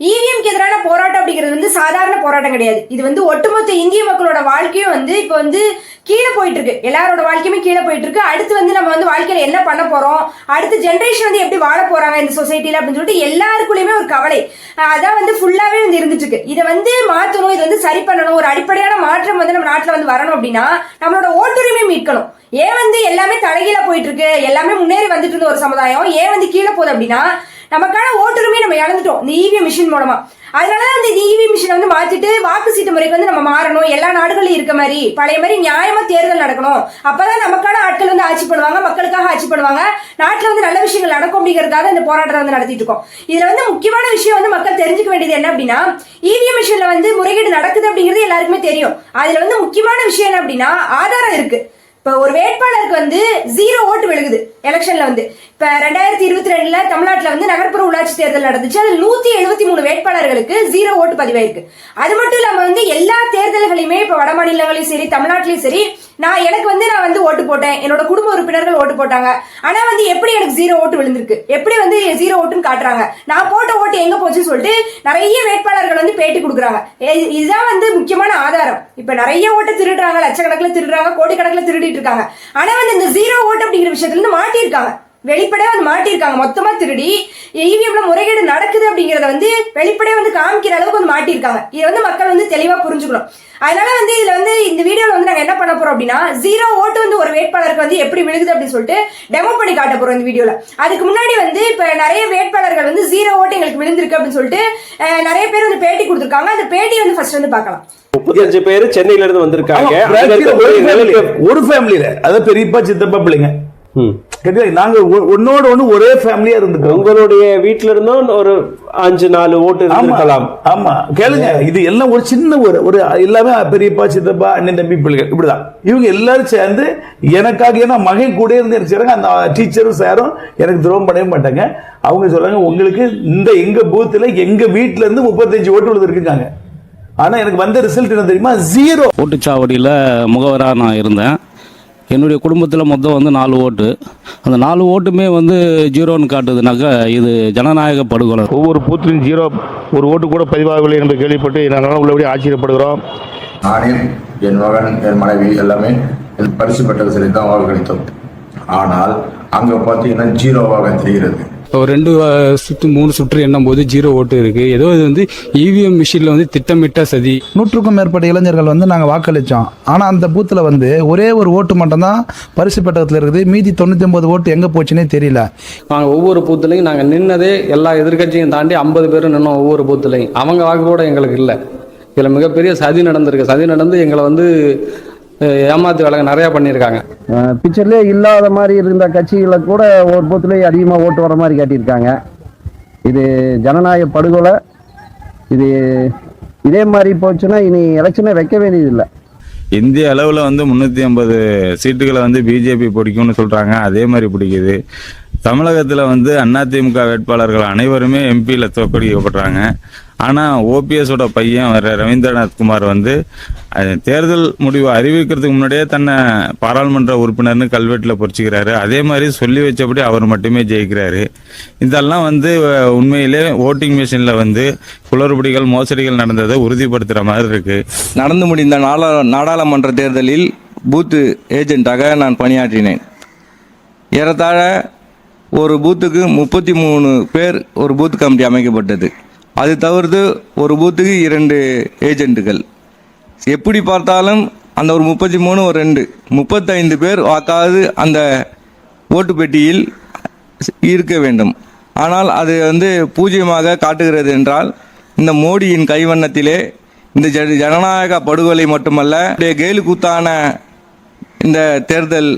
இவிஎம்க்கு எதிரான போராட்டம் அப்படிங்கிறது வந்து சாதாரண போராட்டம் கிடையாது. இது வந்து ஒட்டுமொத்த இந்திய மக்களோட வாழ்க்கையும் வந்து இப்போ வந்து கீழே போயிட்டு இருக்கு எல்லாரோட வாழ்க்கையுமே கீழே போயிட்டு இருக்கு அடுத்து வந்து நம்ம வந்து வாழ்க்கையில என்ன பண்ண போறோம்? அடுத்த ஜென்ரேஷன் வந்து எப்படி வாழ போறாங்க இந்த சொசைட்டில அப்படின்னு சொல்லிட்டு எல்லாருக்குள்ளயுமே ஒரு கவலை. அதான் வந்து ஃபுல்லாவே வந்து இருந்துட்டு இருக்கு இதை வந்து மாத்தணும் இதை வந்து சரி பண்ணணும் ஒரு அடிப்படையான மாற்றம் வந்து நம்ம நாட்டுல வந்து வரணும் அப்படின்னா நம்மளோட ஓட்டுரிமை மீட்கணும். ஏன் வந்து எல்லாமே தலைகீழ போயிட்டு இருக்கு எல்லாமே முன்னேறி வந்துட்டு இருந்த ஒரு சமுதாயம் ஏன் வந்து கீழே போகுது அப்படின்னா நமக்கான ஓட்டுரிமையை நம்ம இழந்துட்டோம். இந்த இவிஎம் மிஷின் மூலமா. அதனாலதான் இந்த இவிஎம் மிஷினை வந்து மாத்திட்டு வாக்கு சீட்டு முறைக்கு வந்து நம்ம மாறணும். எல்லா நாடுகளிலும் இருக்க மாதிரி பழைய மாதிரி நியாயமா தேர்தல் நடக்கணும். அப்பதான் நமக்கான ஆட்கள் வந்து ஆட்சி பண்ணுவாங்க மக்களுக்காக ஆட்சி பண்ணுவாங்க. நாட்டுல வந்து நல்ல விஷயங்கள் நடக்கும் அப்படிங்கறதுக்காக இந்த போராட்டத்தை வந்து நடத்திட்டு இருக்கோம். இதுல வந்து முக்கியமான விஷயம் வந்து மக்கள் தெரிஞ்சுக்க வேண்டியது என்ன அப்படின்னா இவிஎம் மிஷின்ல வந்து முறைகேடு நடக்குது அப்படிங்கிறது எல்லாருக்குமே தெரியும். அதுல வந்து முக்கியமான விஷயம் என்ன அப்படின்னா ஆதாரம் இருக்கு. இப்ப ஒரு வேட்பாளருக்கு வந்து ஜீரோ ஓட்டு விழுகுது எலெக்ஷன்ல வந்து. இப்ப ரெண்டாயிரத்தி இருபத்தி ரெண்டுல தமிழ்நாட்டுல வந்து நகர்ப்புற உள்ளாட்சி தேர்தல் நடந்துச்சு. அதுல நூத்தி எழுபத்தி மூணு வேட்பாளர்களுக்கு ஜீரோ ஓட்டு பதிவாயிருக்கு. அது மட்டும் இல்லாம வந்து எல்லா தேர்தல்களையுமே இப்ப வட மாநிலங்களையும் சரி தமிழ்நாட்டிலயும் சரி நான் எனக்கு வந்து நான் வந்து ஓட்டு போட்டேன். என்னோட குடும்ப உறுப்பினர்கள் ஓட்டு போட்டாங்க. ஆனா வந்து எப்படி எனக்கு ஜீரோ ஓட்டு விழுந்திருக்கு? எப்படி வந்து ஜீரோ ஓட்டுன்னு காட்டுறாங்க? நான் போட்ட ஓட்டு எங்க போச்சுன்னு சொல்லிட்டு நிறைய வேட்பாளர்கள் வந்து பேட்டி கொடுக்குறாங்க. இதுதான் வந்து முக்கியமான ஆதாரம். இப்ப நிறைய ஓட்டு திருடுறாங்க லட்சக்கணக்கில் திருடுறாங்க கோடிக்கணக்கில் திருடிட்டு இருக்காங்க. ஆனா வந்து இந்த ஜீரோ ஓட் அப்படிங்கிற விஷயத்துல இருந்து மாட்டிருக்காங்க வெளிப்படையா வந்து மாட்டியிருக்காங்க. மொத்தமா திருடி இவிஎம்ல முறைகேடு நடக்குது அப்படிங்கறத வந்து வெளிப்படையா வந்து காமிக்கிற அளவுக்கு வந்து மாட்டியிருக்காங்க. இதை வந்து மக்கள் வந்து தெளிவா புரிஞ்சுக்கணும். அதனால வந்து இதுல வந்து இந்த வீடியோல வந்து நாங்க என்ன பண்ண போறோம் அப்படின்னா ஜீரோ ஓட்டு வந்து ஒரு வேட்பாளருக்கு வந்து எப்படி விழுகுது அப்படின்னு சொல்லிட்டு டெமோ பண்ணி காட்ட போறோம் இந்த வீடியோல. அதுக்கு முன்னாடி வந்து இப்ப நிறைய வேட்பாளர்கள் வந்து ஜீரோ ஓட்டு எங்களுக்கு விழுந்திருக்கு அப்படின்னு சொல்லிட்டு அஹ், நிறைய பேர் வந்து பேட்டி கொடுத்திருக்காங்க. அந்த பேட்டி வந்து ஃபர்ஸ்ட் வந்து பார்க்கலாம். முப்பத்தஞ்சு பேர் சென்னையில இருந்து வந்திருக்காங்க. ஒரு ஃபேமிலியில அதாவது பெரியப்பா சித்தப்பா பிள்ளைங்க? நாங்க ஒன்னோட ஒண்ணு ஒரே ஃபேமிலியா இருந்துட்டோம் உங்களுடைய வீட்டுல இருந்தும் ஒரு அஞ்சு நாலு ஓட்டு ஆமா இருந்திருக்கலாம். ஆமா. கேளுங்க இது எல்லாம் ஒரு சின்ன ஒரு ஒரு எல்லாமே பெரியப்பா சித்தப்பா அண்ணன் தம்பி பிள்ளைகள் இப்படிதான். இவங்க எல்லாரும் சேர்ந்து எனக்காக ஏன்னா மகன் கூட இருந்து அந்த டீச்சரும் சாரும் எனக்கு துரோகம் பண்ணவே மாட்டாங்க. அவங்க சொல்றாங்க உங்களுக்கு இந்த எங்க பூத்துல எங்க வீட்டுல இருந்து முப்பத்தஞ்சு ஓட்டு விழுந்திருக்காங்க ஆனா எனக்கு வந்த ரிசல்ட் என்ன தெரியுமா? ஜீரோ ஓட்டுச்சாவடியில் முகவராக நான் இருந்தேன். என்னுடைய குடும்பத்தில் மொத்தம் வந்து நாலு ஓட்டு. அந்த நாலு ஓட்டுமே வந்து ஜீரோன்னு காட்டுதுனாக்கா இது ஜனநாயக படுகொலை. ஒவ்வொரு பூத்திலும் ஜீரோ ஒரு ஓட்டு கூட பதிவாகவில்லை என்று கேள்விப்பட்டு நாங்கள் உள்ளபடி ஆச்சரியப்படுகிறோம். நானே என் மகன் என் மனைவி எல்லாமே பரிசு பெற்ற சரி தான் வாக்களித்தோம். ஆனால் அங்க பார்த்தீங்கன்னா ஜீரோவாக தெரிகிறது. ரெண்டு சுற்று மூணு சுற்று எண்ணும் போது ஜீரோ ஓட்டு இருக்கு. ஏதோ இது வந்து இவிஎம் மிஷின்ல வந்து திட்டமிட்ட சதி. நூற்றுக்கும் மேற்பட்ட இளைஞர்கள் வந்து நாங்கள் வாக்களித்தோம் ஆனால் அந்த பூத்தில் வந்து ஒரே ஒரு ஓட்டு மட்டும்தான் பரிசு பெட்டகத்தில் இருக்குது. மீதி தொண்ணூற்றி ஒன்பது ஓட்டு எங்கே போச்சுன்னே தெரியல. நாங்கள் ஒவ்வொரு பூத்துலையும் நாங்கள் நின்னதே எல்லா எதிர்க்கட்சியும் தாண்டி ஐம்பது பேர் நின்னோம் ஒவ்வொரு பூத்துலையும். அவங்க வாக்கு கூட எங்களுக்கு இல்லை. இதில் மிகப்பெரிய சதி நடந்திருக்கு. சதி நடந்து எங்களை வந்து ஏமாத்து வேலை நிறையா பண்ணியிருக்காங்க. பிக்சர்லேயே இல்லாத மாதிரி இருந்த கட்சிகளை கூட ஒரு பூத்துலேயே அதிகமாக ஓட்டு வர மாதிரி காட்டியிருக்காங்க. இது ஜனநாயக படுகொலை. இது இதே மாதிரி போச்சுன்னா இனி எலெக்ஷனே வைக்க வேண்டியதில்லை. இந்திய அளவில் வந்து முந்நூற்றி ஐம்பது சீட்டுகளை வந்து பிஜேபி பிடிக்கும்னு சொல்கிறாங்க அதே மாதிரி பிடிக்குது. தமிழகத்தில் வந்து அதிமுக வேட்பாளர்கள் அனைவருமே எம்பியில் தோற்கடிக்கப்படுறாங்க ஆனால் ஓபிஎஸோட பையன் வர ரவீந்திரநாத் குமார் வந்து தேர்தல் முடிவு அறிவிக்கிறதுக்கு முன்னாடியே தன்னை பாராளுமன்ற உறுப்பினர்னு கல்வெட்டில் பொறிச்சிக்கிறாரு. அதே மாதிரி சொல்லி வச்சபடி அவர் மட்டுமே ஜெயிக்கிறாரு. இதெல்லாம் வந்து உண்மையிலே ஓட்டிங் மிஷினில் வந்து குளறுபடிகள் மோசடிகள் நடந்ததை உறுதிப்படுத்துகிற மாதிரி இருக்குது நடந்து முடிந்த நாடா நாடாளுமன்ற தேர்தலில் பூத்து ஏஜென்ட்டாக நான் பணியாற்றினேன். ஏறத்தாழ ஒரு பூத்துக்கு முப்பத்தி மூணு பேர் ஒரு பூத் கமிட்டி அமைக்கப்பட்டது. அது தவிர்த்து ஒரு பூத்துக்கு இரண்டு ஏஜென்ட்டுகள் எப்படி பார்த்தாலும் அந்த ஒரு முப்பத்தி மூணு ஒரு ரெண்டு முப்பத்தைந்து பேர் வாக்காவது அந்த ஓட்டு பெட்டியில் இருக்க வேண்டும் ஆனால் அது வந்து பூஜ்ஜியமாக காட்டுகிறது என்றால் இந்த மோடியின் கைவண்ணத்திலே இந்த ஜ- ஜனநாயக படுகொலை மட்டுமல்ல இந்த கேலு இந்த தேர்தல்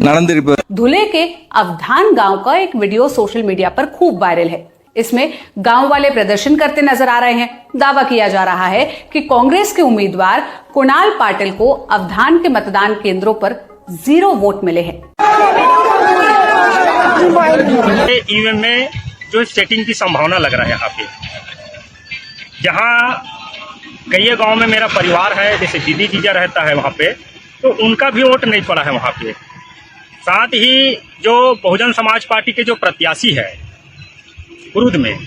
நடந்திருப்பது धुले के अवधान गांव का एक वीडियो सोशल मीडिया पर खूब वायरल है इसमें गाँव वाले प्रदर्शन करते नज़र आ रहे हैं। दावा किया जा रहा है कि कांग्रेस के उम्मीदवार कुणाल पाटिल को अवधान के मतदान केंद्रों पर ज़ीरो वोट मिले हैं। ईवीएम में जो सेटिंग की संभावना लग रहा है यहाँ पे। जहाँ कई गाँव में मेरा परिवार है, जैसे दीदी जीजा रहता है वहाँ पे तो उनका भी वोट नहीं पड़ा है वहाँ पे। साथ ही जो बहुजन समाज पार्टी के जो प्रत्याशी है खुर्द में।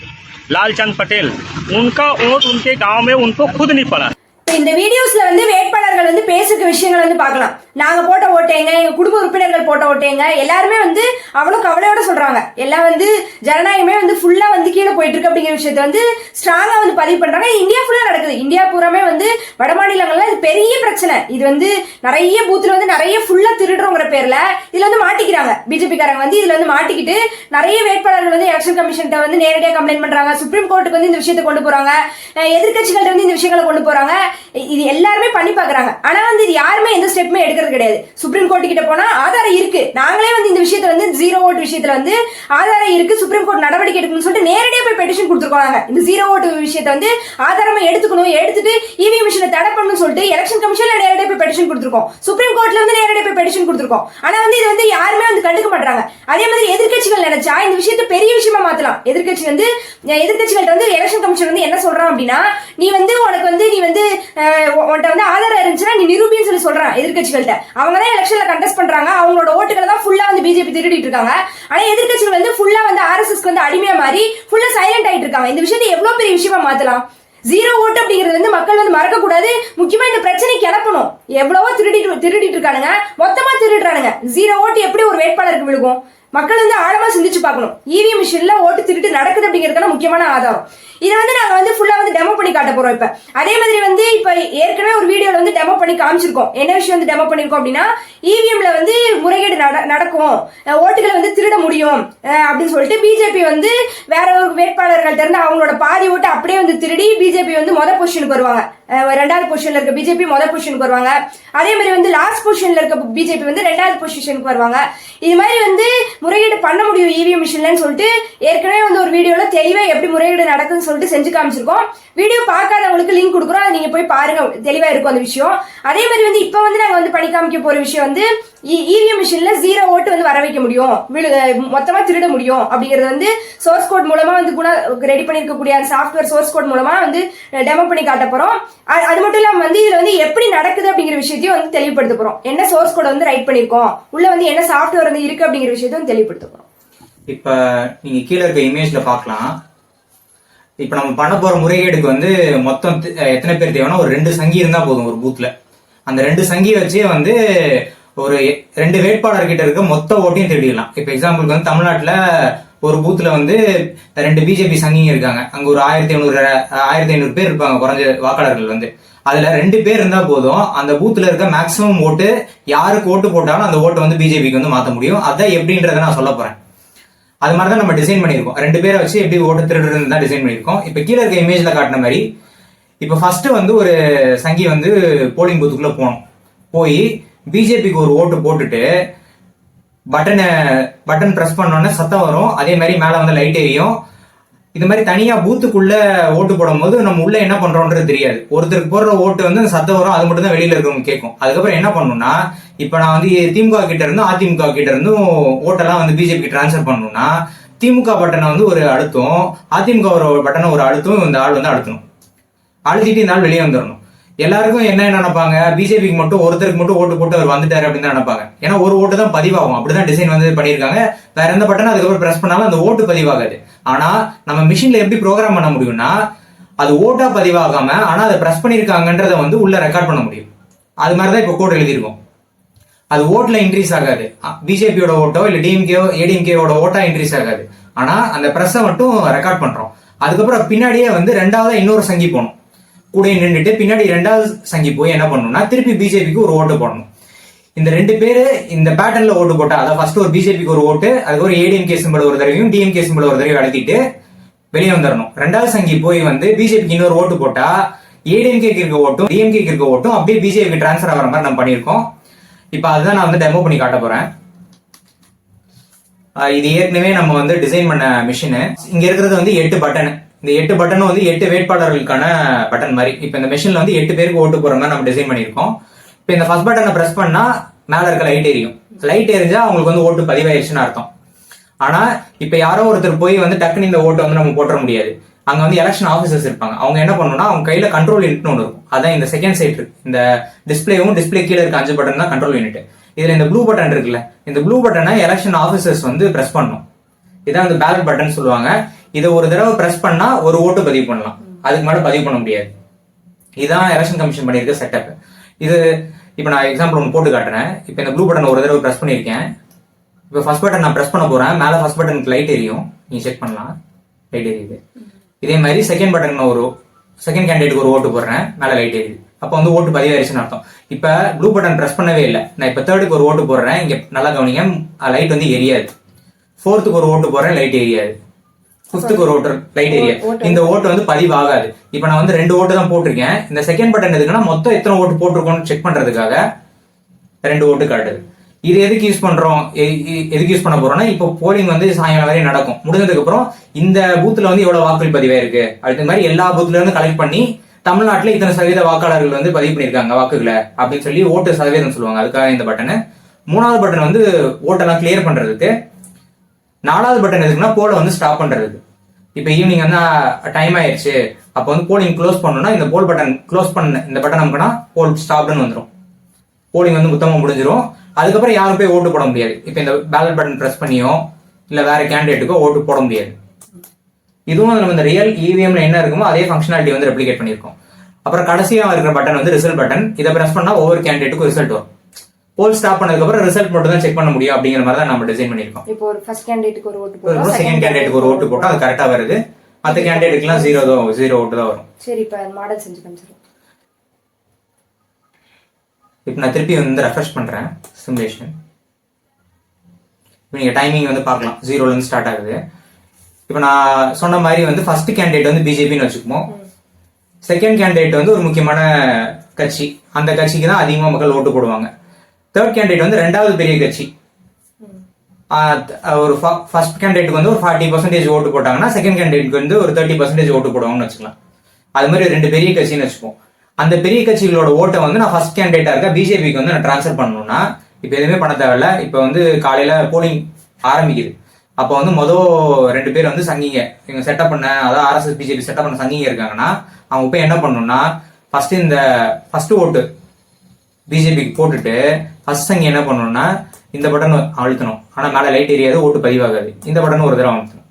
लालचंद पटेल उनका वोट उनके गाँव में उनको खुद नहीं पड़ा। இந்த வீடியோஸ்ல வந்து வேட்பாளர்கள் வந்து பேசுகிற விஷயங்கள் வந்து பார்க்கலாம். நாங்க போட்ட ஓட்டேங்க எங்க குடும்ப உறுப்பினர்கள் போட்ட ஓட்டேங்க எல்லாருமே வந்து அவ்வளவு கவலையோட சொல்றாங்க. எல்லாம் வந்து ஜனநாயகமே வந்து ஃபுல்லா வந்து கீழே போயிட்டு இருக்கு அப்படிங்கிற விஷயத்த வந்து ஸ்ட்ராங்கா வந்து பதிவு பண்றாங்க. இந்தியா ஃபுல்லா நடக்குது. இந்தியா பூராமே வந்து வட மாநிலங்கள்ல இது பெரிய பிரச்சனை. இது வந்து நிறைய பூத்துல வந்து நிறைய ஃபுல்லா திருடுறோங்கிற பேர்ல இதுல வந்து மாட்டிக்கிறாங்க. பிஜேபி காரங்க வந்து இதுல வந்து மாட்டிக்கிட்டு நிறைய வேட்பாளர்கள் வந்து எலெக்ஷன் கமிஷன் வந்து நேரடியாக கம்ப்ளைண்ட் பண்றாங்க. சுப்ரீம் கோர்ட்டுக்கு வந்து இந்த விஷயத்தை கொண்டு போறாங்க. அஹ் வந்து இந்த விஷயங்களை கொண்டு போறாங்க. இது எல்லாருமே பண்ணி பார்க்குறாங்க ஆனால் வந்து இது யாருமே எந்த ஸ்டெப்புமே எடுக்கிறது கிடையாது. சுப்ரீம் கோர்ட்டு கிட்ட போனால் ஆதாரம் இருக்கு. நாங்களே வந்து இந்த விஷயத்துல வந்து ஜீரோ ஓட்டு விஷயத்துல வந்து ஆதாரம் இருக்கு. சுப்ரீம் கோர்ட் நடவடிக்கை எடுக்கணும்னு சொல்லிட்டு நேரடியாக போய் பெட்டிஷன் கொடுத்துருக்காங்க. இந்த ஜீரோ ஓட்டு விஷயத்தை வந்து ஆதாரமா எடுத்துக்கணும் எடுத்துட்டு இவிஎம் மிஷினை தடை பண்ணணும்னு சொல்லிட்டு எலெக்ஷன் கமிஷன்ல நேரடியாக போய் பெட்டிஷன் கொடுத்துருக்கோம். சுப்ரீம் கோர்ட்ல வந்து நேரடியாக போய் பெட்டிஷன் கொடுத்துருக்கோம். ஆனா வந்து இது வந்து யாருமே வந்து கண்டுக்க மாட்டாங்க அதே மாதிரி எதிர்க்கட்சிகள் நினைச்சா இந்த விஷயத்த பெரிய விஷயமா மாத்தலாம். எதிர்க்கட்சி வந்து எதிர்க்கட்சிகள்ட்ட வந்து எலெக்ஷன் கமிஷன் வந்து என்ன சொல்றான் அப்படின்னா நீ வந்து உனக்கு வந்து நீ வந்து அஹ், உன்கிட்ட வந்து ஆதாரம் இருந்துச்சுன்னா நீ நிரூபின்னு சொல்லி சொல்றான் எதிர்கட்சிகள்கிட்ட அவங்க தான் எலெக்ஷன்ல கண்டெஸ்ட் பண்றாங்க. அவங்களோட ஓட்டுகளை தான் ஃபுல்லா வந்து பிஜேபி திருடிட்டு இருக்காங்க. ஆனா எதிர்கட்சிகள் வந்து ஃபுல்லா வந்து ஆர்எஸ்எஸ்க்கு வந்து அடிமையா மாறி ஃபுல்லா சைலண்ட் ஆயிட்டு இருக்காங்க. இந்த விஷயத்தை எவ்வளவு பெரிய விஷயமா மாத்தலாம்? ஜீரோ ஓட்டு அப்படிங்கிறது வந்து மக்கள் வந்து மறக்க கூடாது முக்கியமா இந்த பிரச்சனை கிளப்பணும். எவ்வளவோ திருடிட்டு திருடிட்டு இருக்கானுங்க. மொத்தமா திருடுறானுங்க. ஜீரோ ஓட்டு எப்படி ஒரு வேட்பாளருக்கு விழுகும்? மக்கள் வந்து ஆழமா சிந்திச்சு பார்க்கணும். இவிஎம் மிஷின்ல ஓட்டு திருட்டு நடக்குது அப்படிங்கிறதுக்கான முக்கியமான ஆதாரம். இதை வந்து நாங்கள் வந்து ஃபுல்லாக வந்து டெமோ பண்ணி காட்ட போகிறோம் இப்போ. அதே மாதிரி வந்து இப்போ ஏற்கனவே ஒரு வீடியோவில் வந்து டெமோ பண்ணி காமிச்சிருக்கோம். என்ன விஷயம் வந்து டெமோ பண்ணிருக்கோம் அப்படின்னா இவிஎம்ல வந்து முறைகேடு நட- நடக்கும். ஓட்டுகளை வந்து திருட முடியும். அப்படின்னு சொல்லிட்டு பிஜேபி வந்து வேற ஒரு வேட்பாளர்கள்ட்ட இருந்து அவங்களோட பாதி ஓட்டு அப்படியே வந்து திருடி பிஜேபி வந்து மொதல் பொசிஷனுக்கு வருவாங்க. ரெண்டாவது பொசிஷன்ல இருக்க பிஜேபி மொதல் பொசிஷனுக்கு வருவாங்க. அதே மாதிரி வந்து லாஸ்ட் பொசிஷன்ல இருக்க பிஜேபி வந்து ரெண்டாவது பொசிஷனுக்கு வருவாங்க. இது மாதிரி வந்து முறையீடு பண்ண முடியும் இவிஎம் மிஷின்லன்னு சொல்லிட்டு ஏற்கனவே வந்து ஒரு வீடியோல தெளிவா எப்படி முறையீடு நடக்குதுன்னு சொல்லிட்டு செஞ்சு காமிச்சிருக்கோம். வீடியோ பார்க்காதவங்களுக்கு லிங்க் கொடுக்குறோம். அதை நீங்க போய் பாருங்க. தெளிவாக இருக்கும் அந்த விஷயம். அதே மாதிரி வந்து இப்போ வந்து நாங்கள் வந்து பண்ணி காமிக்க போகிற விஷயம் வந்து இவிஎம் மிஷின்ல ஜீரோ ஓட்டு வந்து வர வைக்க முடியும். விழு- மொத்தமாக திருட முடியும். அப்படிங்கிறது வந்து சோர்ஸ் கோட் மூலமாக வந்து கூட ரெடி பண்ணியிருக்கக்கூடிய அந்த சாஃப்ட்வேர் சோர்ஸ் கோட் மூலமாக வந்து டெமோ பண்ணி காட்ட போகிறோம் அது மட்டும் இல்லாமல் வந்து இதில் வந்து எப்படி நடக்குது அப்படிங்கிற விஷயத்தையும் வந்து தெளிவுபடுத்த போகிறோம் என்ன சோர்ஸ் கோட் வந்து ரைட் பண்ணிருக்கோம். உள்ள வந்து என்ன சாஃப்ட்வேர் வந்து இருக்கு அப்படிங்கிற விஷயத்தையும் தெளிவுபடுத்த போகிறோம் இப்போ நீங்கள் கீழே இருக்க இமேஜில் பார்க்கலாம். இப்போ நம்ம பண்ண போகிற முறைகேடுக்கு வந்து மொத்தம் எத்தனை பேர் தேவைன்னா ஒரு ரெண்டு சங்கி இருந்தால் போதும் ஒரு பூத்தில் அந்த ரெண்டு சங்கி வச்சே வந்து ஒரு ரெண்டு வேட்பாளர்கிட்ட இருக்க மொத்த ஓட்டையும் திருடிடலாம். இப்போ எக்ஸாம்பிளுக்கு வந்து தமிழ்நாட்டில் ஒரு பூத்தில் வந்து ரெண்டு பிஜேபி சங்கிங்க இருக்காங்க. அங்கே ஒரு ஆயிரத்தி ஐநூறு ஆயிரத்தி ஐநூறு பேர் இருப்பாங்க குறைஞ்ச வாக்காளர்கள் வந்து. அதில் ரெண்டு பேர் இருந்தால் போதும். அந்த பூத்தில் இருக்க மேக்ஸிமம் ஓட்டு யாருக்கு ஓட்டு போட்டாலும் அந்த ஓட்டை வந்து பிஜேபிக்கு வந்து மாற்ற முடியும். அதை எப்படின்றத நான் சொல்ல போகிறேன் அது மாதிரி தான் நம்ம டிசைன் பண்ணியிருக்கோம். ரெண்டு பேரை வச்சு எப்படி ஓட்டு திருடுறது தான் டிசைன் பண்ணியிருக்கோம். இப்போ கீழே இருக்க இமேஜில் காட்டின மாதிரி இப்போ ஃபஸ்ட்டு வந்து ஒரு சங்கி வந்து போலிங் பூத்துக்குள்ளே போகணும் போய் பிஜேபிக்கு ஒரு ஓட்டு போட்டுட்டு பட்டனை பட்டன் ப்ரெஸ் பண்ணோன்னே சத்தம் வரும். அதே மாதிரி மேலே வந்து லைட் எரியும். இது மாதிரி தனியா பூத்துக்குள்ள ஓட்டு போடும்போது நம்ம உள்ள என்ன பண்றோம்ன்றது தெரியாது. ஒருத்தருக்கு போடுற ஓட்டு வந்து அந்த சத்தம் வரும் அது மட்டும் தான் வெளியில இருக்கிறவங்க கேட்கும் அதுக்கப்புறம் என்ன பண்ணணும்னா இப்ப நான் வந்து திமுக கிட்ட இருந்தும் அதிமுக கிட்ட இருந்தும் ஓட்டெல்லாம் வந்து பிஜேபி ட்ரான்ஸ்ஃபர் பண்ணணும்னா திமுக பட்டனை வந்து ஒரு அழுத்தம் அதிமுக ஒரு பட்டனை ஒரு அழுத்தம் இந்த ஆள் வந்து அழுத்தணும். அழுத்திட்டு இந்த ஆள் வெளியே வந்துடணும் எல்லாருக்கும் என்ன நினைப்பாங்க? பிஜேபிக்கு மட்டும் ஒருத்தருக்கு மட்டும் ஓட்டு போட்டு அவர் வந்துட்டாரு அப்படின்னு தான் நினைப்பாங்க. ஏன்னா ஒரு ஓட்டு தான் பதிவாகும். அப்படிதான் டிசைன் வந்து பண்ணியிருக்காங்க. வேற எந்த பட்டனும் அதுக்கப்புறம் பிரஸ் பண்ணாலும் அந்த ஓட்டு பதிவாகாது. ஆனால் நம்ம மிஷினில் எப்படி ப்ரோக்ராம் பண்ண முடியும்னா அது ஓட்டா பதிவாகாம ஆனால் அதை ப்ரெஸ் பண்ணியிருக்காங்கன்றத வந்து உள்ளே ரெக்கார்ட் பண்ண முடியும். அது மாதிரி தான் இப்போ கோட் எழுதியிருக்கோம். அது ஓட்டில் இன்க்ரீஸ் ஆகாது. பிஜேபியோட ஓட்டோ இல்லை டிஎம்கேயோ ஏடிஎம்கேவோட ஓட்டா இன்க்ரீஸ் ஆகாது. ஆனால் அந்த ப்ரெஸ்ஸை மட்டும் ரெக்கார்ட் பண்ணுறோம் அதுக்கப்புறம் பின்னாடியே வந்து ரெண்டாவது இன்னொரு சங்கி போகணும். கூட நின்றுட்டு பின்னாடி ரெண்டாவது சங்கி போய் என்ன பண்ணணும்னா திருப்பி பிஜேபிக்கு ஒரு ஓட்டு போடணும். இந்த ரெண்டு பேர் இந்த பேட்டர்ன்ல ஓட்டு போட்டா அதாவது ஃபர்ஸ்ட் ஒரு பிஜேபிக்கு ஒரு ஓட்டு அதுக்கப்புறம் ஏடிஎம் சிம்பிள் ஒரு தடவையும் டிஎம் சிம்பிள் ஒரு தடவையும் அழுத்திட்டு வெளியே வந்துடணும் ரெண்டாவது சங்கி போய் வந்து பிஜேபிக்கு இன்னொரு ஓட்டு போட்டா ஏடிஎம்கேக்கு இருக்க ஓட்டும் டிஎம்கேக்கு இருக்க ஓட்டும் அப்படியே பிஜேபிக்கு ட்ரான்ஸ்ஃபர் ஆகிற மாதிரி நம்ம பண்ணியிருக்கோம். இப்போ அதுதான் நான் வந்து டெமோ பண்ணி காட்ட போறேன். இது ஏற்கனவே நம்ம வந்து டிசைன் பண்ண மிஷினு இங்க இருக்கிறது வந்து எட்டு பட்டன் இந்த எட்டு பட்டனும் வந்து எட்டு வேட்பாளர்களுக்கான பட்டன் மாதிரி. இப்போ இந்த மிஷின்ல வந்து எட்டு பேருக்கு ஓட்டு போற மாதிரி நம்ம டிசைன் பண்ணியிருக்கோம். இப்போ இந்த ஃபர்ஸ்ட் பட்டனை ப்ரெஸ் பண்ணா மேலே இருக்க லைட் எரியும். லைட் எரிஞ்சா அவங்களுக்கு வந்து ஓட்டு பதிவாயிருச்சுன்னு அர்த்தம். ஆனா இப்போ யாரோ ஒருத்தர் போய் வந்து டக்குன்னு இந்த ஓட்டை வந்து நம்ம போட்டுற முடியாது. அங்க வந்து எலெக்ஷன் ஆஃபீஸர்ஸ் இருப்பாங்க. அவங்க என்ன பண்ணணும்னா அவங்க கையில கண்ட்ரோல் யூனிட்னு ஒன்று இருக்கும். அதான் இந்த செகண்ட் சைட் இருக்கு. இந்த டிஸ்பிளேவும் டிஸ்பிளே கீழே இருக்க அஞ்சு பட்டன் தான் கண்ட்ரோல் யூனிட் இதுல இந்த ப்ளூ பட்டன் இருக்குல்ல இந்த ப்ளூ பட்டனை எலெக்ஷன் ஆஃபீஸர்ஸ் வந்து ப்ரெஸ் பண்ணணும். இதான் அந்த பேலட் பட்டன் சொல்லுவாங்க. இதை ஒரு தடவை ப்ரெஸ் பண்ணா ஒரு ஓட்டு பதிவு பண்ணலாம். அதுக்கு மேலே பதிவு பண்ண முடியாது. இதுதான் எலெக்ஷன் கமிஷன் பண்ணியிருக்க செட்டப் இது இப்போ நான் எக்ஸாம்பிள் ஒன்று போட்டு காட்டுறேன். இப்போ இந்த ப்ளூ பட்டன் ஒரு தடவை ப்ரெஸ் பண்ணியிருக்கேன் இப்போ ஃபர்ஸ்ட் பட்டன் நான் ப்ரெஸ் பண்ண போகிறேன் மேலே ஃபர்ஸ்ட் பட்டனுக்கு லைட் எரியும். நீங்கள் செக் பண்ணலாம். லைட் எரியுது. இதே மாதிரி செகண்ட் பட்டன் நான் ஒரு செகண்ட் கேண்டிடேட்டுக்கு ஒரு ஓட்டு போடுறேன். மேலே லைட் எரியுது. அப்போ வந்து ஓட்டு பதிவாயிருச்சுன்னு அர்த்தம். இப்போ ப்ளூ பட்டன் ப்ரெஸ் பண்ணவே இல்லை. நான் இப்போ தேர்டுக்கு ஒரு ஓட்டு போடுறேன். இங்கே நல்லா கவனிங்க. லைட் வந்து எரியாது. ஃபோர்த்துக்கு ஒரு ஓட்டு போடுறேன். லைட் எரியாது. ஃபிஃப்த்துக்கு ஒரு ஓட்டு லைட் எரியாது இந்த ஓட்டு வந்து பதிவாகாது. இப்போ நான் வந்து ரெண்டு ஓட்டு தான் போட்டிருக்கேன். இந்த செகண்ட் பட்டன் எதுக்குன்னா மொத்தம் எத்தனை ஓட்டு போட்டிருக்கோம்னு செக் பண்றதுக்காக ரெண்டு ஓட்டு காட்டுது. இது எதுக்கு யூஸ் பண்றோம்? எதுக்கு யூஸ் பண்ண போறோம்னா இப்போ போலிங் வந்து சாயங்காலம் வரையும் நடக்கும். முடிஞ்சதுக்கு அப்புறம் இந்த பூத்துல வந்து எவ்வளவு வாக்குகள் பதிவாயிருக்கு? அடுத்த மாதிரி எல்லா பூத்துல இருந்து கலெக்ட் பண்ணி தமிழ்நாட்டுல இத்தனை சதவீத வாக்காளர்கள் வந்து பதிவு பண்ணிருக்காங்க வாக்குகளை அப்படின்னு சொல்லி ஓட்டு சதவீதம் சொல்லுவாங்க. அதுக்காக இந்த பட்டனு மூணாவது பட்டன் வந்து ஓட்டெல்லாம் கிளியர் பண்றதுக்கு நாலாவது பட்டன் எதுக்குன்னா போலை வந்து ஸ்டாப் பண்றதுக்கு. இப்போ ஈவினிங் வந்து டைம் ஆயிடுச்சு. அப்போ வந்து போலிங் க்ளோஸ் பண்ணணும்னா இந்த போல் பட்டன் க்ளோஸ் பண்ண இந்த பட்டன் நமக்குன்னா போல் ஸ்டாப்னு வந்துடும் போலிங் வந்து மொத்தமாக முடிஞ்சிடும் அதுக்கப்புறம் யாரும் போய் ஓட்டு போட முடியாது. இப்போ இந்த பேலட் பட்டன் ப்ரெஸ் பண்ணியோ இல்லை வேற கேண்டிடேட்டுக்கோ ஓட்டு போட முடியாது. இதுவும் நம்ம இந்த ரியல் இவிஎம்ல என்ன இருக்குமோ அதே ஃபங்க்ஷனாலிட்டி வந்து ரெப்ளிகேட் பண்ணியிருக்கோம். அப்புறம் கடைசியாக இருக்கிற பட்டன் வந்து ரிசல்ட் பட்டன் இதை ப்ரெஸ் பண்ணா ஒவ்வொரு கேண்டிடேட்டுக்கும் ரிசல்ட் வரும். போல் ஸ்டாப் பண்ணதுக்கு அப்புறம் ரிசல்ட் மட்டும் தான் செக் பண்ண முடியும் அப்படிங்கிற மாதிரி தான் நம்ம டிசைன் பண்ணியிருக்கோம். இப்போ ஒரு ஃபர்ஸ்ட் கேண்டிடேட்டுக்கு ஒரு ஓட்டு ஒரு போடுறோம் செகண்ட் கேண்டிடேட்டுக்கு ஒரு ஓட்டு போட்டா அது கரெக்டா வருது. மற்ற கேண்டிடேட்டுக்குலாம் ஜீரோ தான் ஜீரோ ஓட்டு தான் வரும். சரி இப்போ மாடல் செஞ்சு காமிச்சிருவோம் இப்போ நான் திருப்பி வந்து ரெஃப்ரெஷ் பண்றேன் சிமுலேஷன் இப்போ நீங்க டைமிங் வந்து பார்க்கலாம். ஜீரோல இருந்து ஸ்டார்ட் ஆகுது. இப்போ நான் சொன்ன மாதிரி வந்து ஃபர்ஸ்ட் கேண்டிடேட் வந்து பிஜேபின்னு வச்சுக்குவோம். செகண்ட் கேண்டிடேட் வந்து ஒரு முக்கியமான கட்சி. அந்த கட்சிக்கு தான் அதிகமாக மக்கள் ஓட்டு போடுவாங்க. தேர்ட் கேண்டிடேட் வந்து ரெண்டாவது பெரிய கட்சி. ஒரு ஃபர்ஸ்ட் கேண்டிடேட்டுக்கு வந்து ஒரு ஃபார்ட்டி பர்சன்டேஜ் ஓட்டு போட்டாங்கன்னா செகண்ட் கேண்டிடேட்டுக்கு வந்து ஒரு தேர்ட்டி பர்சன்டேஜ் ஓட்டு போடுவாங்கன்னு வச்சுக்கலாம். அது மாதிரி ரெண்டு பெரிய கட்சின்னு வச்சுப்போம் அந்த பெரிய கட்சிகளோட ஓட்டை வந்து நான் ஃபர்ஸ்ட் கேண்டிடேட்டா இருக்க பிஜேபிக்கு வந்து நான் ட்ரான்ஸ்ஃபர் பண்ணணும்னா இப்போ எதுவுமே பண்ண தேவையில்ல. இப்போ வந்து காலையில போலிங் ஆரம்பிக்குது. அப்போ வந்து மொதல் ரெண்டு பேர் வந்து சங்கிங்க. இவங்க செட்டப் பண்ண அதாவது ஆர்எஸ்எஸ் பிஜேபி செட்டப் பண்ண சங்கிங்க இருக்காங்கன்னா அவங்க போய் என்ன பண்ணணும்னா ஃபர்ஸ்ட் இந்த ஃபர்ஸ்ட் ஓட்டு பிஜேபிக்கு போட்டுட்டு ஃபர்ஸ்ட் சங்கி என்ன பண்ணணும்னா இந்த பட்டன் அழுத்தணும். ஆனா மேல லைட் எரியாது ஓட்டு பதிவாகாது. இந்த பட்டன் ஒரு தடவை அழுத்தணும்.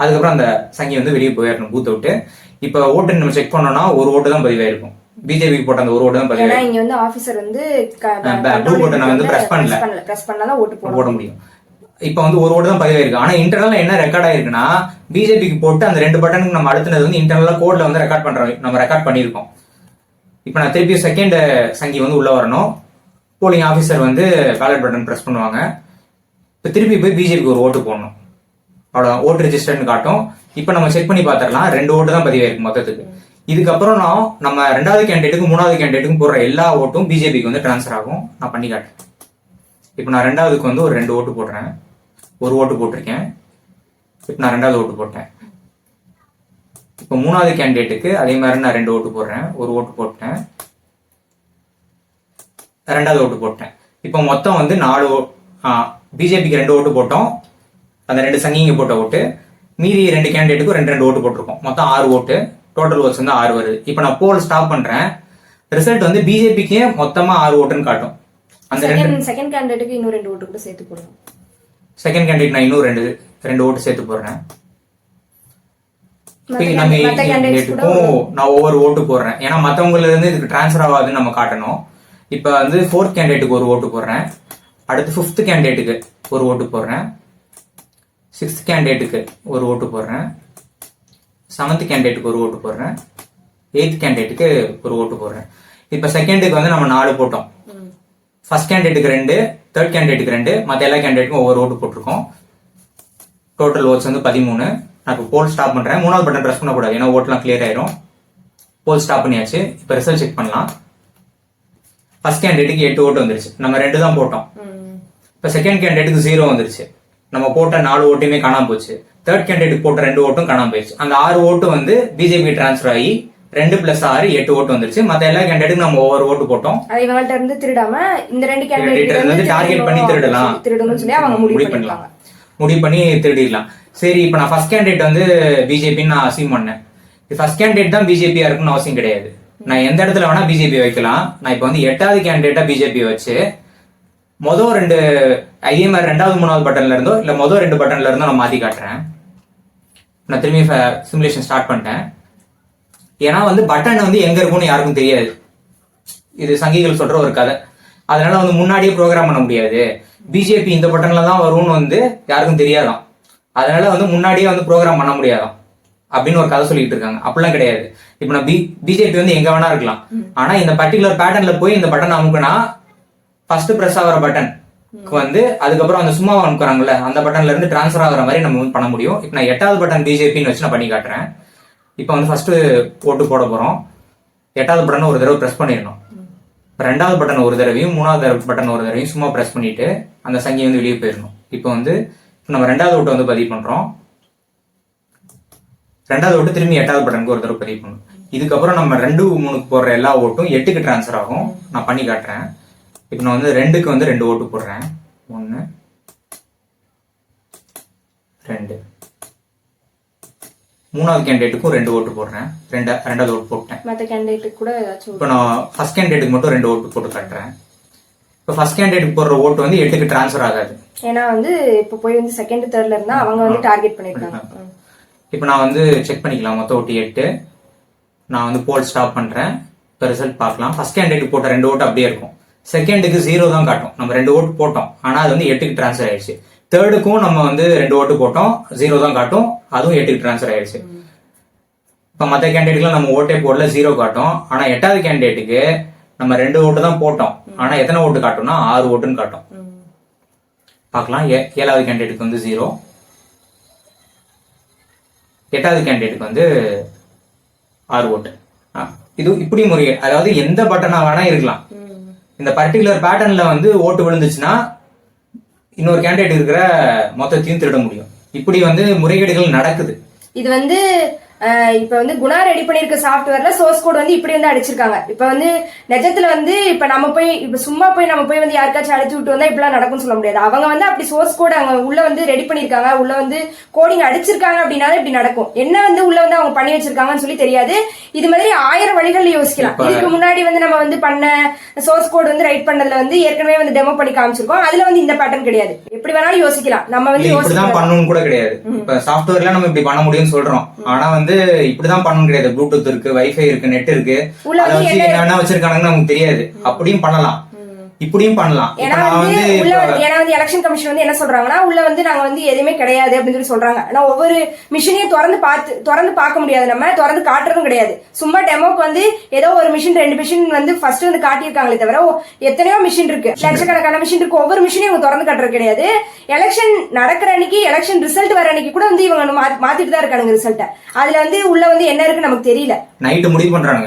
அதுக்கப்புறம் அந்த சங்கி வந்து வெளியே போயிடணும் பூத்தை விட்டு. இப்போ ஓட்டு நம்ம செக் பண்ணோம்னா ஒரு ஓட்டு தான் பதிவாயிருக்கும். பிஜேபிக்கு போட்ட அந்த ஒரு ஓட்டு தான் பதிவாயிருக்கும். இங்க வந்து ஆபீசர் வந்து button அ வந்து press பண்ணல. பிரஸ் பண்ணாதான் ஓட்டு போட போட முடியும். இப்போ வந்து ஒரு ஓட்டு தான் பதிவாயிருக்கு. ஆனா இன்டர்னலா என்ன ரெக்கார்ட் ஆயிருக்குன்னா பிஜேபிக்கு போட்டு அந்த ரெண்டு பட்டனுக்கு நம்ம அழுத்தினது வந்து இன்டர்னலா கோட்ல வந்து ரெக்கார்ட் பண்றோம் நம்ம ரெக்கார்ட் பண்ணியிருக்கோம். இப்போ நான் திருப்பி செகண்ட் சங்கி வந்து உள்ள வரணும். போலிங் ஆஃபீஸர் வந்து பேலட் பட்டன் பிரஸ் பண்ணுவாங்க. இப்போ திருப்பி போய் பிஜேபிக்கு ஒரு ஓட்டு போடணும். அவ்வளோ ஓட்டு ரிஜிஸ்டர்னு காட்டும். இப்போ நம்ம செக் பண்ணி பார்த்துடலாம். ரெண்டு ஓட்டு தான் பதிவாயிருக்கு மொத்தத்துக்கு. இதுக்கப்புறம் நான் நம்ம ரெண்டாவது கேண்டிடேட்டுக்கும் மூணாவது கேண்டிடேட்டுக்கும் போடுற எல்லா ஓட்டும் பிஜேபிக்கு வந்து ட்ரான்ஸ்ஃபர் ஆகும். நான் பண்ணி காட்டுறேன். இப்போ நான் ரெண்டாவதுக்கு வந்து ஒரு ரெண்டு ஓட்டு போடுறேன். ஒரு ஓட்டு போட்டிருக்கேன். இப்போ நான் ரெண்டாவது ஓட்டு போட்டேன். இப்போ மூணாவது கேண்டிடேட்டுக்கு அதே மாதிரி நான் ரெண்டு ஓட்டு போடுறேன். ஒரு ஓட்டு போட்டேன். ரெண்டாவது ஓட்டு போட்டேன். இப்போ மொத்தம் வந்து நாலு பிஜேபிக்கு ரெண்டு ஓட்டு போட்டோம். அந்த ரெண்டு சங்கிங்க போட்ட ஓட்டு. மீதி ரெண்டு கேண்டிடேட்டுக்கும் ரெண்டு ரெண்டு ஓட்டு போட்டிருக்கோம். மொத்தம் ஆறு ஓட்டு. டோட்டல் ஓட்ஸ் வந்து ஆறு வருது. இப்போ நான் போல் ஸ்டாப் பண்றேன். ரிசல்ட் வந்து பிஜேபிக்கே மொத்தமா ஆறு ஓட்டுன்னு காட்டும். அந்த ரெண்டு செகண்ட் கேண்டிடேட்டுக்கு இன்னும் ரெண்டு ஓட்டு கூட சேர்த்து போடுவோம் செகண்ட் கேண்டிடேட் நான் இன்னும் ரெண்டு ரெண்டு ஓட்டு சேர்த்து போடுறேன். நம்ம நான் ஒவ்வொரு ஓட்டு போடுறேன். ஏன்னா மத்தவங்கல இருந்து இதுக்கு ட்ரான்ஸ்ஃபர் ஆகாதுன்னு நம்ம காட்டணும். இப்போ வந்து ஃபோர்த் கேண்டிடேட்டுக்கு ஒரு ஓட்டு போடுறேன். அடுத்து ஃபிஃப்த் கேண்டிடேட்டுக்கு ஒரு ஓட்டு போடுறேன். சிக்ஸ்த் கேண்டிடேட்டுக்கு ஒரு ஓட்டு போடுறேன். செவன்த் கேண்டிடேட்டுக்கு ஒரு ஓட்டு போடுறேன். எயித் கேண்டிடேட்டுக்கு ஒரு ஓட்டு போடுறேன். இப்போ செகண்டுக்கு வந்து நம்ம நாலு போட்டோம். ஃபர்ஸ்ட் கேண்டிடேட்டுக்கு ரெண்டு தேர்ட் கேண்டிடேட்டுக்கு ரெண்டு மற்ற எல்லா கேண்டிடேட்டுக்கும் ஒவ்வொரு ஓட்டு போட்டிருக்கோம். டோட்டல் ஓட்ஸ் வந்து பதிமூணு. நான் இப்போ போல் ஸ்டாப் பண்றேன். மூணாவது பட்டன் ப்ரெஸ் பண்ணக்கூடாது ஏன்னா ஓட்லாம் கிளியர் ஆயிரும். போல் ஸ்டாப் பண்ணியாச்சு. இப்போ ரிசல்ட் செக் பண்ணலாம். ஃபர்ஸ்ட் கேண்டிடேட்டுக்கு எட்டு ஓட்டு வந்துருச்சு. நம்ம ரெண்டு தான் போட்டோம். இப்போ செகண்ட் கேண்டிடேட்டுக்கு ஜீரோ வந்துருச்சு. நம்ம போட்ட நாலு ஓட்டுமே காணாம போச்சு. தேர்ட் கேண்டிடேட் போட்ட ரெண்டு ஓட்டும் காணாம போயிடுச்சு. அந்த ஆறு ஓட்டு வந்து பிஜேபி டிரான்ஸ்ஃபர் ஆகி ரெண்டு பிளஸ் ஆறு எட்டு ஓட்டு வந்துருச்சு. மற்ற எல்லா கேண்டிடேட்டுக்கும் நம்ம ஒவ்வொரு ஓட்டு போட்டோம். அது இவங்கள்ட்ட இருந்து திருடாம இந்த ரெண்டு கேண்டிடேட் இருந்து target பண்ணி திருடலாம். திருடணும்னு சொல்லி அவங்க முடிவு பண்ணிருக்காங்க முடிவு பண்ணி திருடிடலாம். சரி இப்போ நான் ஃபர்ஸ்ட் கேண்டிடேட் வந்து பிஜேபின்னு நான் அசீவ் பண்ணேன். ஃபர்ஸ்ட் கேண்டிடேட் தான் பிஜேபியா இருக்குன்னு அவசியம் கிடையாது. நான் எந்த இடத்துல வேணா பிஜேபி வைக்கலாம். நான் இப்போ வந்து எட்டாவது கேண்டிடேட்டா பிஜேபி வச்சு மொதல் ரெண்டு இதே மாதிரி ரெண்டாவது மூணாவது பட்டன்ல இருந்தோ இல்ல மொதல் ரெண்டு பட்டன்ல இருந்தோ நான் மாத்தி காட்டுறேன். நான் திரும்பி சிமுலேஷன் ஸ்டார்ட் பண்ணிட்டேன். ஏன்னா வந்து பட்டன் வந்து எங்க இருக்கும்னு யாருக்கும் தெரியாது. இது சங்கிகள் சொல்ற ஒரு கதை. அதனால வந்து முன்னாடியே ப்ரோக்ராம் பண்ண முடியாது. பிஜேபி இந்த பட்டன்ல தான் வரும்னு வந்து யாருக்கும் தெரியாதாம் அதனால வந்து முன்னாடியே வந்து ப்ரோக்ராம் பண்ண முடியாதாம் அப்படின்னு ஒரு கதை சொல்லிட்டு இருக்காங்க. அப்படிலாம் கிடையாது. இப்போ நான் பி பிஜேபி வந்து எங்க வேணா இருக்கலாம். ஆனா இந்த பர்டிகுலர் பேட்டர்ன்ல போய் இந்த பட்டன் அமுக்குனா ஃபர்ஸ்ட் பிரஸ் ஆகிற பட்டன் வந்து அதுக்கப்புறம் அந்த சும்மா அனுப்புறாங்கல்ல அந்த பட்டன்ல இருந்து ட்ரான்ஸ்ஃபர் ஆகிற மாதிரி நம்ம வந்து பண்ண முடியும். இப்போ நான் எட்டாவது பட்டன் பிஜேபின்னு வச்சு நான் பண்ணி காட்டுறேன். இப்போ வந்து ஃபர்ஸ்ட் ஓட்டு போட போறோம். எட்டாவது பட்டன் ஒரு தடவை பிரஸ் பண்ணிடணும். ரெண்டாவது பட்டன் ஒரு தடவையும் மூணாவது பட்டன் ஒரு தடவையும் சும்மா பிரஸ் பண்ணிட்டு அந்த சங்கி வந்து வெளியே போயிடணும். இப்போ வந்து இப்ப நம்ம ரெண்டாவது ஓட்டை வந்து பதிவு பண்றோம். ரெண்டாவது ஓட்டு திரும்பி எட்டாவது பட்டனுக்கு ஒரு தடவை பதிவு பண்ணணும். இதுக்கப்புறம் நம்ம ரெண்டு மூணுக்கு போடுற எல்லா ஓட்டும் எட்டுக்கு ட்ரான்ஸ்ஃபர் ஆகும். நான் பண்ணி காட்டுறேன். இப்போ நான் வந்து ரெண்டுக்கு வந்து ரெண்டு ஓட்டு போடுறேன். ஒன்று ரெண்டு. மூணாவது கேண்டிடேட்டுக்கும் ரெண்டு ஓட்டு போடுறேன். ரெண்டா ரெண்டாவது ஓட்டு போட்டேன். மற்ற கேண்டிடேட்டுக்கு கூட ஏதாச்சும் இப்போ நான் ஃபர்ஸ்ட் கேண்டிடேட்டுக்கு மட்டும் ரெண்டு ஓட்டு போட்டு காட்டுறேன். இப்போ ஃபர்ஸ்ட் கேண்டிடேட் போடுற ஓட்டு வந்து எட்டுக்கு ட்ரான்ஸ்ஃபர் ஆகாது. ஏன்னா வந்து இப்போ போய் வந்து செகண்ட் தேர்ட்ல இருந்தா அவங்க வந்து டார்கெட் பண்ணிருக்காங்க. இப்போ நான் வந்து செக் பண்ணிக்கலாம். மொத்தம் ஓட்டு எட்டு. நான் வந்து போல் ஸ்டாப் பண்ணுறேன் இப்போ ரிசல்ட் பார்க்கலாம். ஃபர்ஸ்ட் கேண்டிடேட் போட்ட ரெண்டு ஓட்டு அப்படியே இருக்கும். செகண்டுக்கு ஜீரோ தான் காட்டும். நம்ம ரெண்டு ஓட்டு போட்டோம். ஆனால் அது வந்து எட்டுக்கு ட்ரான்ஸ்ஃபர் ஆயிடுச்சு. தேர்டுக்கும் நம்ம வந்து ரெண்டு ஓட்டு போட்டோம். ஜீரோ தான் காட்டும். அதுவும் எட்டுக்கு ட்ரான்ஸ்ஃபர் ஆயிடுச்சு. இப்போ மற்ற கேண்டிடேட்லாம் நம்ம ஓட்டே போடல ஜீரோ காட்டும். ஆனால் எட்டாவது கேண்டிடேட்டுக்கு நம்ம ரெண்டு ஓட்டு தான் போட்டோம். ஆனால் எத்தனை ஓட்டு காட்டும்னா ஆறு ஓட்டுன்னு காட்டும். பார்க்கலாம். ஏ- ஏழாவது கேண்டிடேட்டுக்கு வந்து ஜீரோ எட்டாவது கேண்டிடேட்டுக்கு வந்து ஆறு ஓட்டு. இது இப்படி முறையை. அதாவது எந்த பட்டனா வேணா இருக்கலாம். இந்த பர்டிகுலர் பேட்டர்ன்ல வந்து ஓட்டு விழுந்துச்சுன்னா இன்னொரு கேண்டிடேட் இருக்கிற மொத்தத்தையும் திருட முடியும். இப்படி வந்து முறைகேடுகள் நடக்குது. இது வந்து இப்ப வந்து குணா ரெடி பண்ணிருக்க சாஃப்ட்வேர்ல சோர்ஸ் கோட் வந்து இப்படி வந்து அடிச்சிருக்காங்க. இப்ப வந்து நிஜத்துல வந்து இப்ப நம்ம போய் இப்ப சும்மா போய் நம்ம போய் வந்து யாருக்காச்சும் அடிச்சு விட்டு வந்தா இப்படிலாம் நடக்கும்னு சொல்ல முடியாது. அவங்க வந்து அப்படி சோர்ஸ் கோட் அவங்க உள்ள வந்து ரெடி பண்ணிருக்காங்க. உள்ள வந்து கோடிங் அடிச்சிருக்காங்க அப்படின்னாலும் இப்படி நடக்கும். என்ன வந்து உள்ள வந்து அவங்க பண்ணி வச்சிருக்காங்கன்னு சொல்லி தெரியாது. இது மாதிரி ஆயிரம் வழிகள் யோசிக்கலாம். இதுக்கு முன்னாடி வந்து நம்ம வந்து பண்ண சோர்ஸ் கோட் வந்து ரைட் பண்ணதுல வந்து ஏற்கனவே வந்து டெமோ பண்ணி காமிச்சிருக்கோம். அதுல வந்து இந்த பேட்டர்ன் கிடையாது. எப்படி வேணாலும் யோசிக்கலாம். நம்ம வந்து யோசிக்கலாம். பண்ணணும்னு கூட கிடையாது. இப்ப சாஃப்ட்வேர்ல நம்ம இப்படி பண்ண முடியும்னு சொல்றோம். ஆனா வந்து இப்படிதான் பண்ணணும் கிடையாது. ப்ளூடூத் இருக்கு வைஃபை இருக்கு நெட் இருக்கு. அதை வந்து வச்சு என்ன- என்ன வச்சிருக்காங்கன்னு நமக்கு தெரியாது. அப்படியும் பண்ணலாம். இப்படியும் பண்ணலாம். ஏன்னா வந்து உள்ள ஏன்னா வந்து எலெக்ஷன் கமிஷன் வந்து என்ன சொல்றாங்கன்னா உள்ள வந்து நாங்க வந்து எதுவுமே கிடையாது அப்படின்னு சொல்லி சொல்றாங்க. ஆனா ஒவ்வொரு மிஷினையும் திறந்து பார்த்து திறந்து பார்க்க முடியாது நம்ம திறந்து காட்டுறதும் கிடையாது. சும்மா டெமோக்கு வந்து ஏதோ ஒரு மிஷின் ரெண்டு மிஷின் வந்து ஃபர்ஸ்ட் வந்து காட்டியிருக்காங்களே தவிர எத்தனையோ மிஷின் இருக்கு. லட்சக்கணக்கான மிஷின் இருக்கு. ஒவ்வொரு மிஷினையும் இவங்க திறந்து காட்டுறது கிடையாது. எலெக்ஷன் நடக்கிற அன்னைக்கு எலெக்ஷன் ரிசல்ட் வர அன்னைக்கு கூட வந்து இவங்க மாத்திட்டு தான் இருக்கானுங்க ரிசல்ட்டை அதுல வந்து உள்ள வந்து என்ன இருக்கு நமக்கு தெரியல. நைட்டு முடிவு பண்றாங்க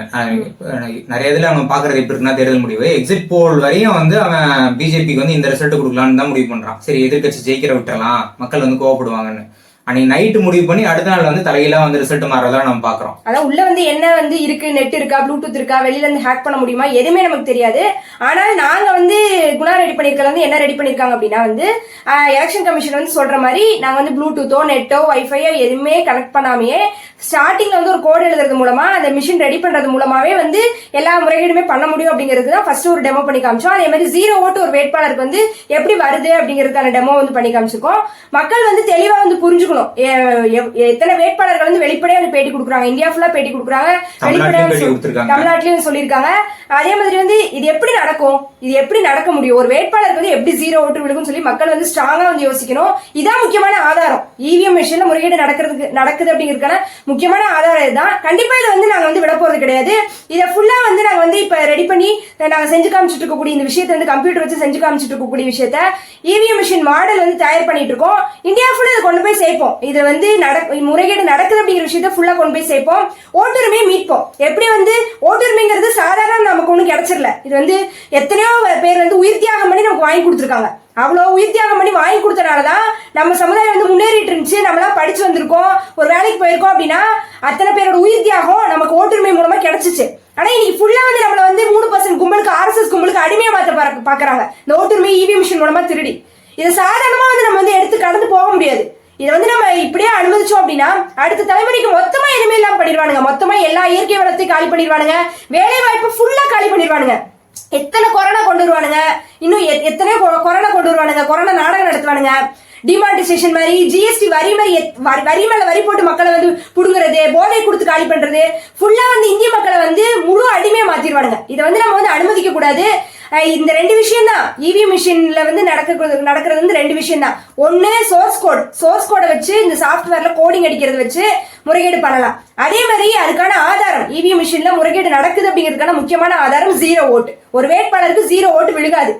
நிறைய இதுல அவன் பாக்குறது எப்படி இருக்குன்னா தேர்தல் முடிவு. எக்ஸிட் போல் வரையும் வந்து அவன் பிஜேபிக்கு வந்து இந்த ரிசல்ட் கொடுக்கலான்னு தான் முடிவு பண்றான். சரி எதிர்க்கட்சி ஜெயிக்கிற விட்டுறலாம். மக்கள் வந்து கோவப்படுவாங்கன்னு. அன்னைக்கு நைட்டு முடிவு பண்ணி அடுத்த நாள் வந்து தலையில வந்து ரிசல்ட் மாறதான் நம்ம பாக்குறோம் அதான் உள்ள வந்து என்ன வந்து இருக்கு நெட் இருக்கா ப்ளூடூத் இருக்கா வெளியில இருந்து ஹேக் பண்ண முடியுமா எதுவுமே நமக்கு தெரியாது. ஆனால் நாங்க வந்து குணா ரெடி பண்ணிருக்கிறது வந்து என்ன ரெடி பண்ணிருக்காங்க அப்படின்னா வந்து எலெக்ஷன் கமிஷன் வந்து சொல்ற மாதிரி நாங்க வந்து ப்ளூடூத்தோ நெட்டோ வைஃபையோ எதுவுமே கனெக்ட் பண்ணாமையே ஸ்டார்டிங்ல வந்து ஒரு கோடு எழுதுறது மூலமா அந்த மிஷின் ரெடி பண்றது மூலமாவே வந்து எல்லா முறைகேடுமே பண்ண முடியும் அப்படிங்கிறது தான் ஃபர்ஸ்ட் ஒரு டெமோ பண்ணி காமிச்சோம். அதே மாதிரி ஜீரோ ஓட்டு ஒரு வேட்பாளருக்கு வந்து எப்படி வருது அப்படிங்கிறதுக்கான டெமோ வந்து பண்ணி காமிச்சிருக்கோம். மக்கள் வந்து தெளிவா வந்து புரிஞ்சுக்கணும். எ- எத்தனை வேட்பாளர்கள் வந்து வெளிப்படையா பேட்டி கொடுக்குறாங்க? இந்தியா ஃபுல்லா பேட்டி கொடுக்குறாங்க. வெளிப்படையா. தமிழ்நாட்டிலயும் சொல்லியிருக்காங்க. அதே மாதிரி வந்து இது எப்படி நடக்கும்? இது எப்படி நடக்க முடியும்? ஒரு வேட்பாளருக்கு வந்து எப்படி ஜீரோ ஓட்டு விழுகும்னு சொல்லி மக்கள் வந்து ஸ்ட்ராங்கா வந்து யோசிக்கணும். இதான் முக்கியமான ஆதாரம். இவிஎம் மிஷின்ல முறைகேடு நடக்கிறதுக்கு நடக்குது அப்படிங்கிறதுக்கான முக்கியமான ஆதாரம் இதுதான். கண்டிப்பா இதை வந்து நாங்க வந்து விட போறது கிடையாது. இதை ஃபுல்லா வந்து நாங்க வந்து இப்ப ரெடி பண்ணி நாங்க செஞ்சு காமிச்சிட்டு இருக்கக்கூடிய இந்த விஷயத்தை வந்து கம்ப்யூட்டர் வச்சு செஞ்சு காமிச்சிட்டு இருக்கக்கூடிய விஷயத்த இவிஎம் மிஷின் மாடல் வந்து தயார் பண்ணிட்டு இருக்கோம். இந்தியா ஃபுல்லா இதை கொண்டு போய் சேர்ப்போம். இது வந்து நட முறைகேடு நடக்குது அப்படிங்கிற விஷயத்த ஃபுல்லா கொண்டு போய் சேர்ப்போம். ஓட்டுரிமையை மீட்போம். எப்படி வந்து ஓட்டுரிமைங்கிறது சாதாரண நமக்கு ஒன்றும் கிடைச்சிடல. இது வந்து எத்தனையோ பேர் வந்து உயிர் தியாகம் பண்ணி நமக்கு வாங்கி கொடுத்துருக்காங்க. அவ்வளோ உயிர் தியாகம் பண்ணி வாங்கி கொடுத்தனாலதான் நம்ம சமுதாயம் வந்து முன்னேறிட்டு இருந்துச்சு. நம்மளாம் படிச்சு வந்திருக்கோம். ஒரு வேலைக்கு போயிருக்கோம் அப்படின்னா அத்தனை பேரோட உயிர் தியாகம் நமக்கு ஓட்டுரிமை மூலமா கிடைச்சிச்சு. ஆனா இன்னைக்கு ஃபுல்லா வந்து நம்மள வந்து மூணு பர்சன்ட் கும்பலுக்கு ஆர்எஸ்எஸ் கும்பலுக்கு அடிமையை மாத்த பார்க்குறாங்க பாக்குறாங்க. இந்த ஓட்டுரிமை இவி மிஷின் மூலமா திருடி. இது சாதாரணமா வந்து நம்ம வந்து எடுத்து கடந்து போக முடியாது. இதை வந்து நம்ம இப்படியே அனுமதிச்சோம் அப்படின்னா அடுத்த தலைமுறைக்கு மொத்தமா எதுவுமே இல்லாம பண்ணிடுவானுங்க. மொத்தமா எல்லா இயற்கை வளத்தையும் காலி பண்ணிடுவானுங்க. வேலை வாய்ப்பு ஃபுல்லா காலி பண்ணிடுவானுங்க. எத்தனை கொரோனா கொண்டு வருவானுங்க? இன்னும் எ- எத்தனையோ கொ- கொரோனா கொண்டு வருவானுங்க. கொரோனா நாடகம் நடத்துவானுங்க. டிமானிட்டைசேஷன் மாதிரி ஜிஎஸ்டி வரி மாதிரி எத்- வரி- வரி மேல வரி போட்டு மக்களை வந்து புடுங்குறது போதை கொடுத்து காலி பண்றது ஃபுல்லா வந்து இந்திய மக்களை வந்து முழு அடிமையா மாத்திடுவானுங்க இதை வந்து நம்ம வந்து அனுமதிக்க கூடாது. இந்த ரெண்டு விஷயம் தான். இவி மிஷின்ல வந்து நடக்கிறது நடக்கிறது வந்து ரெண்டு விஷயம் தான். ஒன்னு சோர்ஸ் கோட் சோர்ஸ் கோடை வச்சு இந்த சாஃப்ட்வேர்ல கோடிங் அடிக்கிறது வச்சு முறைகேடு பண்ணலாம். அதே மாதிரி அதுக்கான ஆதாரம். இவி மிஷின்ல முறைகேடு நடக்குது அப்படிங்கிறதுக்கான முக்கியமான ஆதாரம் ஜீரோ ஓட்டு ஒரு வேட்பாளருக்கு ஜீரோ ஓட்டு விழுகாது.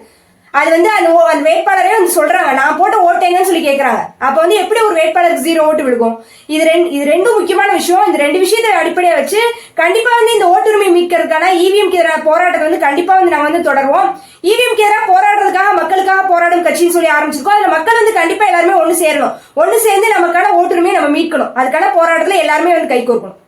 அது வந்து அந்த ஓ- அந்த வேட்பாளரே வந்து சொல்றாங்க. நான் போட்ட ஓட்டேங்கன்னு சொல்லி கேட்கறாங்க அப்ப வந்து எப்படி ஒரு வேட்பாளருக்கு ஜீரோ ஓட்டு விழுகும்? இது ரெண்டு இது ரெண்டும் முக்கியமான விஷயம். இந்த ரெண்டு விஷயத்தை அடிப்படையா வச்சு கண்டிப்பா வந்து இந்த ஓட்டுரிமை மீட்கிறதுக்கான இவிஎம் எதிரான போராட்டத்தை வந்து கண்டிப்பா வந்து நாங்க வந்து தொடருவோம். இவிஎம் எதிராக போராடுறதுக்காக மக்களுக்காக போராடும் கட்சின்னு சொல்லி ஆரம்பிச்சிருக்கோம். அதுல மக்கள் வந்து கண்டிப்பா எல்லாருமே ஒண்ணு சேரணும். ஒண்ணு சேர்ந்து நமக்கான ஓட்டுரிமையை நம்ம மீட்கணும். அதுக்கான போராட்டத்துல எல்லாருமே வந்து கை கோர்க்கணும்.